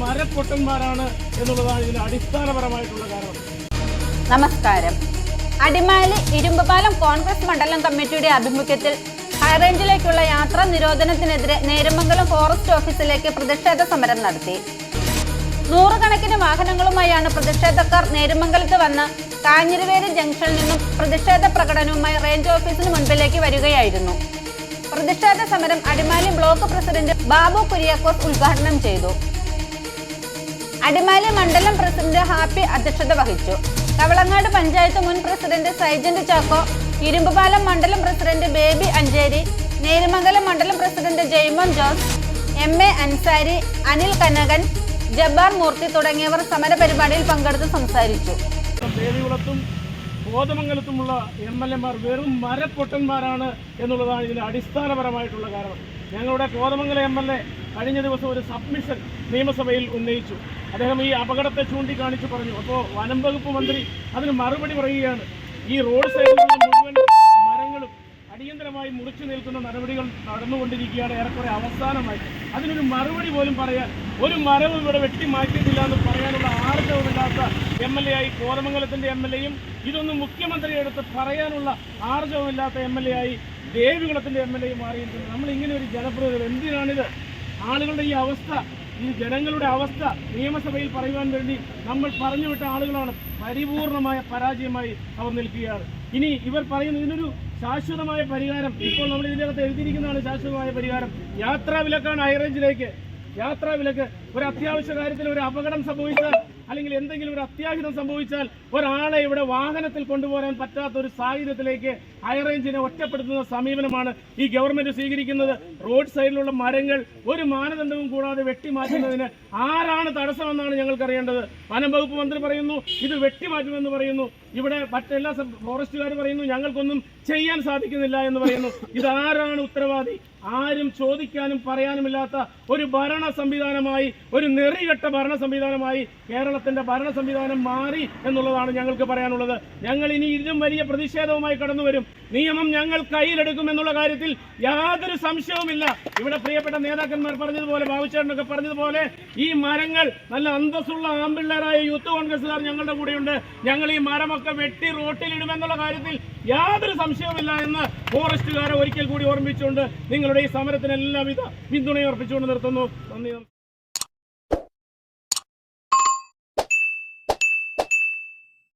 മരപ്പൊട്ടന്മാരാണ് എന്നുള്ളതാണ് ഇതിന് അടിസ്ഥാനപരമായിട്ടുള്ള കാരണം. നമസ്കാരം. അടിമാലി ഇരുമ്പുപാലം കോൺഗ്രസ് മണ്ഡലം കമ്മിറ്റിയുടെ ആഭിമുഖ്യത്തിൽ ഹൈറേഞ്ചിലേക്കുള്ള യാത്രാ നിരോധനത്തിനെതിരെ നേരമംഗലം ഫോറസ്റ്റ് ഓഫീസിലേക്ക് പ്രതിഷേധ സമരം നടത്തി. നൂറുകണക്കിന് വാഹനങ്ങളുമായാണ് പ്രതിഷേധക്കാർ നേരുമംഗലത്ത് വന്ന് കാഞ്ഞിരുവേലി ജംഗ്ഷനിൽ നിന്നും പ്രതിഷേധ പ്രകടനവുമായി റേഞ്ച് ഓഫീസിന് മുൻപിലേക്ക് വരികയായിരുന്നു. പ്രതിഷേധ സമരം അടിമാലി ബ്ലോക്ക് പ്രസിഡന്റ് ബാബു കുര്യാക്കോസ് ഉദ്ഘാടനം ചെയ്തു. അടിമാലി മണ്ഡലം പ്രസിഡന്റ് ഹാപ്പി അധ്യക്ഷത വഹിച്ചു. കവളങ്ങാട് പഞ്ചായത്ത് മുൻ പ്രസിഡന്റ് സൈജന്റ് ചാക്കോ ഇരുമ്പുപാലം മണ്ഡലം പ്രസിഡന്റ് ബേബി അഞ്ചേരി നേരുമംഗലം മണ്ഡലം president Jaimon Jose M A Ansari Anil Kanakan Jabbar Moorthy തുടങ്ങിയവർ സമരപരിപാടിയിൽ പങ്കെടുത്ത് സംസാരിച്ചു. കോതമംഗലത്തുമുള്ള എം എൽ എമാർ വെറും മരപ്പൊട്ടന്മാരാണ് എന്നുള്ളതാണ് ഇതിന് അടിസ്ഥാനപരമായിട്ടുള്ള കാരണം. ഞങ്ങളുടെ കോതമംഗലം എം എൽ എ കഴിഞ്ഞ ദിവസം ഒരു സബ്മിഷൻ നിയമസഭയിൽ ഉന്നയിച്ചു. അദ്ദേഹം ഈ അപകടത്തെ ചൂണ്ടിക്കാണിച്ച് പറഞ്ഞു. അപ്പോൾ വനം വകുപ്പ് മന്ത്രി അതിന് മറുപടി പറയുകയാണ്. ഈ റോഡ് സൈഡിലുള്ള മുഴുവൻ മരങ്ങളും അടിയന്തരമായി മുറിച്ചു നിൽക്കുന്ന നടപടികൾ നടന്നുകൊണ്ടിരിക്കുകയാണ് ഏറെക്കുറെ അവസാനമായി. അതിനൊരു മറുപടി പോലും പറയാൻ ഒരു മരവും ഇവിടെ വെട്ടി മാറ്റിയിട്ടില്ല എന്ന് പറയാനുള്ള ആർജവമില്ലാത്ത എം എൽ എ ആയി കോതമംഗലത്തിന്റെ എം എൽ എയും ഇതൊന്നും മുഖ്യമന്ത്രി എടുത്ത് പറയാനുള്ള ആർജവമില്ലാത്ത എം എൽ എ ആയി ദേവികുളത്തിന്റെ എം എൽ എയും മാറിയിട്ടുണ്ട് നമ്മൾ ഇങ്ങനെ ഒരു ജനപ്രതിനിധി എന്തിനാണിത്? ആളുകളുടെ ഈ അവസ്ഥ ഈ ജനങ്ങളുടെ അവസ്ഥ നിയമസഭയിൽ പറയുവാൻ വേണ്ടി നമ്മൾ പറഞ്ഞു വിട്ട ആളുകളാണ് പരിപൂർണമായ പരാജയമായി അവർ നിൽക്കുകയാണ്. ഇനി ഇവർ പറയുന്ന ഇതിനൊരു ശാശ്വതമായ പരിഹാരം ഇപ്പോൾ നമ്മൾ ഇതിനകത്ത് എഴുതിയിരിക്കുന്നതാണ് ശാശ്വതമായ പരിഹാരം. യാത്രാ വിലക്കാണ് ഹൈറേഞ്ചിലേക്ക്. യാത്രാ വിലക്ക് ഒരു അത്യാവശ്യ കാര്യത്തിൽ ഒരു അപകടം സംഭവിച്ചാൽ അല്ലെങ്കിൽ എന്തെങ്കിലും ഒരു അത്യാഹിതം സംഭവിച്ചാൽ ഒരാളെ ഇവിടെ വാഹനത്തിൽ കൊണ്ടുപോകാൻ പറ്റാത്ത ഒരു സാഹചര്യത്തിലേക്ക് ഹൈറേഞ്ചിനെ ഒറ്റപ്പെടുത്തുന്ന സമീപനമാണ് ഈ ഗവൺമെന്റ് സ്വീകരിക്കുന്നത്. റോഡ് സൈഡിലുള്ള മരങ്ങൾ ഒരു മാനദണ്ഡവും കൂടാതെ വെട്ടിമാറ്റുന്നതിന് ആരാണ് തടസ്സമെന്നാണ് ഞങ്ങൾക്ക് അറിയേണ്ടത് വനം വകുപ്പ് മന്ത്രി പറയുന്നു ഇത് വെട്ടിമാറ്റുമെന്ന് പറയുന്നു. ഇവിടെ മറ്റെല്ലാ ഫോറസ്റ്റുകാർ പറയുന്നു ഞങ്ങൾക്കൊന്നും ചെയ്യാൻ സാധിക്കുന്നില്ല എന്ന് പറയുന്നു. ഇതാരാണ് ഉത്തരവാദി? ആരും ചോദിക്കാനും പറയാനുമില്ലാത്ത ഒരു ഭരണ സംവിധാനമായി ഒരു നെറികെട്ട ഭരണ സംവിധാനമായി കേരളത്തിന്റെ ഭരണ സംവിധാനം മാറി എന്നുള്ളതാണ് ഞങ്ങൾക്ക് പറയാനുള്ളത്. ഞങ്ങൾ ഇനി ഇതിലും വലിയ പ്രതിഷേധവുമായി കടന്നു വരും നിയമം ഞങ്ങൾ കയ്യിലെടുക്കും എന്നുള്ള കാര്യത്തിൽ യാതൊരു സംശയവുമില്ല. ഇവിടെ പ്രിയപ്പെട്ട നേതാക്കന്മാർ പറഞ്ഞതുപോലെ ബാബുച്ചേട്ടനൊക്കെ പറഞ്ഞതുപോലെ ഈ മരങ്ങൾ നല്ല അന്തസ്സുള്ള ആമ്പിള്ളേരായ യൂത്ത് കോൺഗ്രസ്സുകാർ ഞങ്ങളുടെ കൂടെയുണ്ട്. ഞങ്ങൾ ഈ മരമൊക്കെ വെട്ടി റോട്ടിലിടുമെന്നുള്ള കാര്യത്തിൽ യാതൊരു സംശയവുമില്ല എന്ന് ഫോറസ്റ്റുകാരെ ഒരിക്കൽ കൂടി ഓർമ്മിച്ചുകൊണ്ട് നിങ്ങളുടെ ഈ സമരത്തിന് എല്ലാവിധ പിന്തുണയും അർപ്പിച്ചുകൊണ്ട് നിർത്തുന്നു. നന്ദി